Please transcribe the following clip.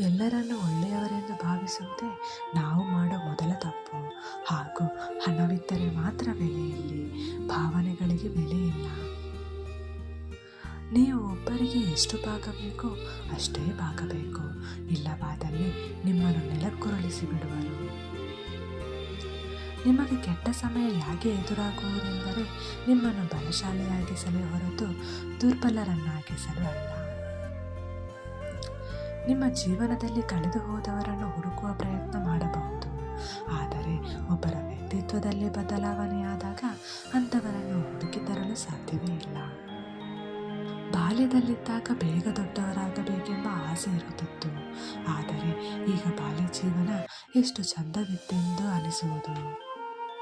ಎಲ್ಲರನ್ನು ಒಳ್ಳೆಯವರೆಂದು ಭಾವಿಸುವುದೇ ನಾವು ಮಾಡೋ ಮೊದಲ ತಪ್ಪು. ಹಾಗೂ ಹಣವಿದ್ದರೆ ಮಾತ್ರ ಬೆಲೆಯಲ್ಲಿ, ಭಾವನೆಗಳಿಗೆ ಬೆಲೆ ಇಲ್ಲ ನೀವು ಒಬ್ಬರಿಗೆ ಎಷ್ಟು ಬಾಗಬೇಕೋ ಅಷ್ಟೇ ಬಾಗಬೇಕು ಇಲ್ಲವಾದಲ್ಲಿ ನಿಮ್ಮನ್ನು ನೆಲಕ್ಕುರುಳಿಸಿ ಬಿಡುವರು. ನಿಮಗೆ ಕೆಟ್ಟ ಸಮಯ ಯಾಕೆ ಎದುರಾಗುವುದೆಂದರೆ ನಿಮ್ಮನ್ನು ಬಲಶಾಲಿಯಾಗಿಸಲೇ ಹೊರತು ದುರ್ಬಲರನ್ನಾಗಿಸಲು ಅಲ್ಲ. ನಿಮ್ಮ ಜೀವನದಲ್ಲಿ ಕಳೆದು ಹೋದವರನ್ನು ಹುಡುಕುವ ಪ್ರಯತ್ನ ಮಾಡಬಹುದು. ಆದರೆ ಒಬ್ಬರ ವ್ಯಕ್ತಿತ್ವದಲ್ಲಿ ಬದಲಾವಣೆಯಾದಾಗ ಅಂಥವರನ್ನು ಹುಡುಕಿ ತರಲು ಸಾಧ್ಯವೇ ಇಲ್ಲ. ಬಾಲ್ಯದಲ್ಲಿದ್ದಾಗ ಬೇಗ ದೊಡ್ಡವರಾಗಬೇಕೆಂಬ ಆಸೆ ಇರುತ್ತಿತ್ತು. ಆದರೆ ಈಗ ಬಾಲ್ಯ ಜೀವನ ಎಷ್ಟು ಚಂದವಿತ್ತೆಂದು ಅನಿಸುವುದು.